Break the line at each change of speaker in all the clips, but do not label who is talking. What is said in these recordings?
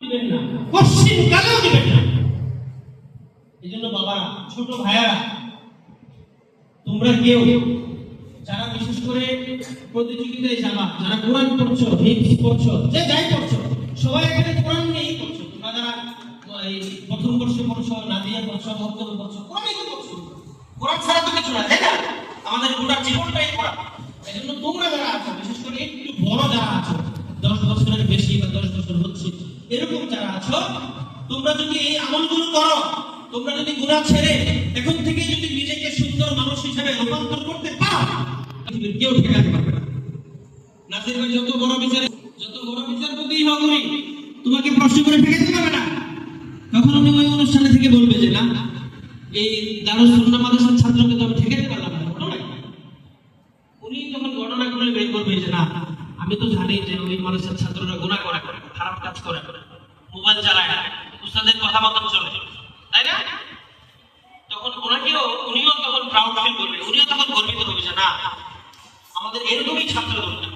দিবেন দিবেন না? এই জন্য বাবা ছোট ভাইয়ারা, তোমরা কেউ যারা বিশেষ করে প্রতিযোগিতায় যাবা, যারা কোরআন পড়ছো হিপস পড়ছো, যে যাই পড়ছো, সবাই এখানে কোরআন নিয়েই পড়ছো। তোমরা যারা, এই প্রথম বর্ষে পড়ছো, নাদিয়া পড়ছো ভক্তম পড়ছো কোরআনই তো পড়ছো। কোরআন ছাড়া তো কিছু না, তাই না? আমাদের গোটা জীবনটাই কোরআন। এই জন্য তোমরা যারা আছো, বিশেষ করে একটু বড় যারা আছো আছো তোমরা যদি এই আমলগুলো করো, তোমরা যদি গুণা ছেড়ে এখন থেকে যদি নিজেকে সুন্দর মানুষ হিসেবে রূপান্তর করতে পারো কেউ ঠেকাতে পারবে না। ভাই, যত বড় বিচারে, যত বড় বিচারপতি হোক তোমাকে প্রশ্ন করে ঠেকাতে পারবে না। তখন উনি ওই অনুষ্ঠানে থেকে বলবে যে, না, এই দারুস সুন্নাহ মাদ্রাসার ছাত্রকে তো আমি ঠেকাতে পারলাম না উনি তখন ঘটনা করে বের করবে যে, না, আমি তো জানি যে ওই মানুষের ছাত্ররা গুণা করে করে, খারাপ কাজ করে। মোবাইল চালায় না। উস্তাদের কথা মতন চলে। তাই না? তখন ওনাকেও, উনিও তখন প্রাউড ফিল করবে। উনিও তখন গর্বিত হবে যে, না, আমাদের এরকমই ছাত্র দরকার।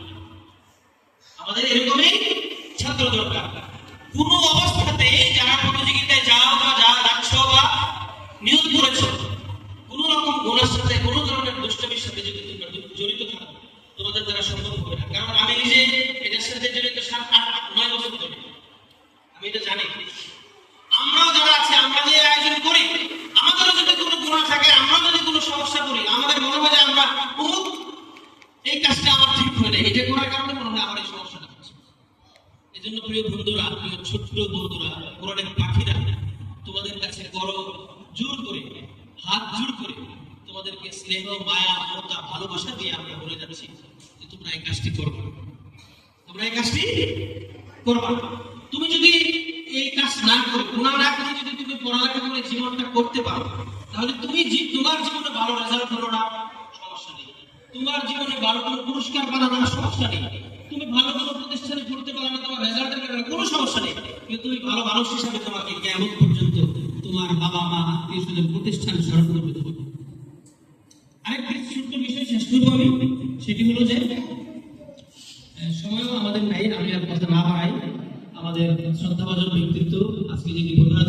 আমাদের এরকমই ছাত্র দরকার। কোনো অবস্থাতে যারা প্রতিযোগিতায় যাও বা যা যাচ্ছ বা নিয়োগ করেছ, কোনো রকম গুণার সাথে, কোনো ধরনের দুষ্টমির সাথে যদি তোমরা জড়িত থাকো, তোমাদের দ্বারা সম্ভব হবে না। কারণ আমি নিজে এটার সাথে জড়িত সাত আট আমি আমরাও যারা আছে, আমরা যে আয়োজন করি, আমাদেরও যদি কোনো গুণা থাকে আমরাও যদি কোনো সমস্যা করি, আমাদের মনে হয় যে আমরা অমুক, এই কাজটা আমার ঠিক এটা করার কারণে মনে হয় আমার এই সমস্যাটা হচ্ছে। এই জন্য প্রিয় বন্ধুরা, প্রিয় ছোট্ট বন্ধুরা, কোরআনের পাখিরা, তোমাদের কাছে বড় জোর করে, হাত জোর করে তোমাদেরকে স্নেহ, মায়া, মমতা, ভালোবাসা দিয়ে আমরা বলে যাচ্ছি যে তোমরা এই কাজটি করবে। তোমরা এই কাজটি করবা। তুমি যদি কাজ না করে গুণা না করে যদি তুমি পড়ালেখা করে জীবনটা করতে পারো, তাহলে তুমি তোমার জীবনে ভালো রেজাল্ট হলো না, সমস্যা নেই। তোমার জীবনে ভালো কোনো পুরস্কার পালা না, সমস্যা নেই। তুমি ভালো কোনো প্রতিষ্ঠানে পড়তে পারো না, তোমার রেজাল্টের কারণে কোনো সমস্যা নেই। কিন্তু তুমি ভালো মানুষ হিসাবে তোমাকে কেমন পর্যন্ত তোমার বাবা মা আত্মীয় স্বজন প্রতিষ্ঠান স্মরণ করতে হবে। আরেকটি ছোট্ট বিষয় শেষ করব আমি, সেটি হলো যে আমাদের শ্রদ্ধাভাজন ব্যক্তিত্ব আজকে যিনি প্রধান